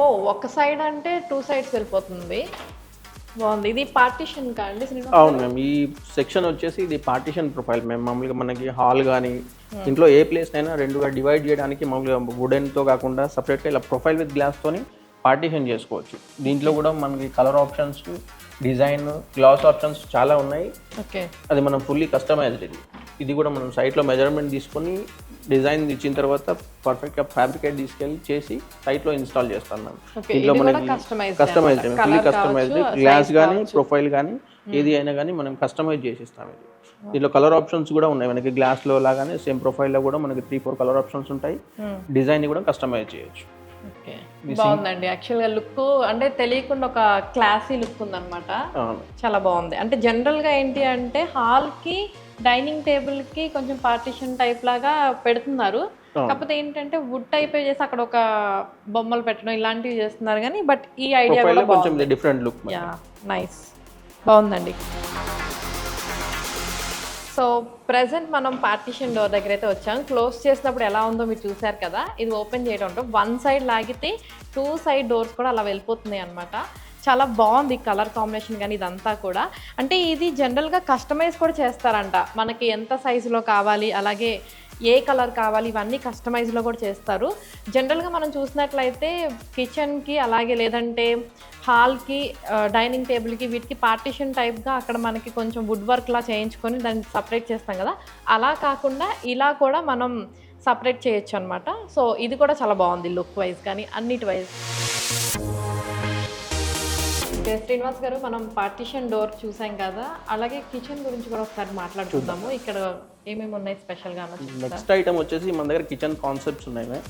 ఓ ఒక సైడ్ అంటే two sides వెళ్ళిపోతుంది. బాగుంది. ఇది పార్టీషన్ కాండి అవును మ్యామ్. ఈ సెక్షన్ వచ్చేసి ఇది పార్టీషన్ ప్రొఫైల్ మేము మామూలుగా మనకి హాల్ కానీ ఇంట్లో ఏ ప్లేస్ అయినా రెండుగా డివైడ్ చేయడానికి మామూలుగా వుడెన్తో కాకుండా సపరేట్గా ఇలా ప్రొఫైల్ విత్ గ్లాస్తోని పార్టీషన్ చేసుకోవచ్చు. దీంట్లో కూడా మనకి colour options design glass options చాలా ఉన్నాయి. ఓకే. అది మనం ఫుల్లీ కస్టమైజ్డ్ ఇది. ఇది కూడా మనం సైట్లో మెజర్మెంట్ తీసుకొని డిజైన్ ఇచ్చిన తర్వాత పర్ఫెక్ట్గా ఫ్యాబ్రికేట్ తీసుకెళ్ళి చేసి సైట్లో ఇన్స్టాల్ చేస్తాం మ్యామ్ దీంట్లో మనకి customise customised fully customised glass కానీ ప్రొఫైల్ కానీ ఏది అయినా కానీ మనం కస్టమైజ్ చేసిస్తాం ఇది. దీంట్లో కలర్ ఆప్షన్స్ కూడా ఉన్నాయి. మనకి గ్లాస్లో లాగానే సేమ్ ప్రొఫైల్లో కూడా మనకి త్రీ ఫోర్ కలర్ ఆప్షన్స్ ఉంటాయి. డిజైన్ కూడా కస్టమైజ్ చేయొచ్చు. బాగుందండి. యాక్చువల్గా లుక్ అంటే తెలియకుండా ఒక క్లాసీ లుక్ ఉందన్నమాట. చాలా బాగుంది. అంటే జనరల్గా ఏంటి అంటే హాల్కి డైనింగ్ టేబుల్కి కొంచెం పార్టీషన్ టైప్ లాగా పెడుతున్నారు. కాకపోతే ఏంటంటే వుడ్ టైప్ చేసి అక్కడ ఒక బొమ్మలు పెట్టడం ఇలాంటివి చేస్తున్నారు కానీ బట్ ఈ ఐడియా కూడా కొంచెం డిఫరెంట్ లుక్ యా నైస్. బాగుందండి. సో ప్రజెంట్ మనం పార్టీషన్ డోర్ దగ్గర అయితే వచ్చాం. క్లోజ్ చేసినప్పుడు ఎలా ఉందో మీరు చూసారు కదా ఇది ఓపెన్ చేయడం వన్ సైడ్ లాగితే టూ సైడ్ డోర్స్ కూడా అలా వెళ్ళిపోతున్నాయి అనమాట చాలా బాగుంది కలర్ కాంబినేషన్ కానీ ఇదంతా కూడా. అంటే ఇది జనరల్గా కస్టమైజ్ కూడా చేస్తారంట. మనకి ఎంత సైజులో కావాలి అలాగే ఏ కలర్ కావాలి ఇవన్నీ కస్టమైజ్లో కూడా చేస్తారు. జనరల్గా మనం చూసినట్లయితే కిచెన్కి అలాగే లేదంటే హాల్కి డైనింగ్ టేబుల్కి వీటికి పార్టీషన్ టైప్గా అక్కడ మనకి కొంచెం వుడ్ వర్క్లా చేయించుకొని దాన్ని సపరేట్ చేస్తాం కదా. అలా కాకుండా ఇలా కూడా మనం సపరేట్ చేయొచ్చు అనమాట సో ఇది కూడా చాలా బాగుంది లుక్ వైజ్ కానీ అన్నిటి వైజ్. ఓకే శ్రీనివాస్ గారు మనం పార్టీషన్ డోర్ చూసాం కదా. అలాగే కిచెన్ గురించి కూడా ఒకసారి మాట్లాడుకుందాము. ఇక్కడ ఏమేమి ఉన్నాయి స్పెషల్గా నెక్స్ట్ ఐటమ్ వచ్చేసి మన దగ్గర కిచెన్ కాన్సెప్ట్స్ ఉన్నాయి.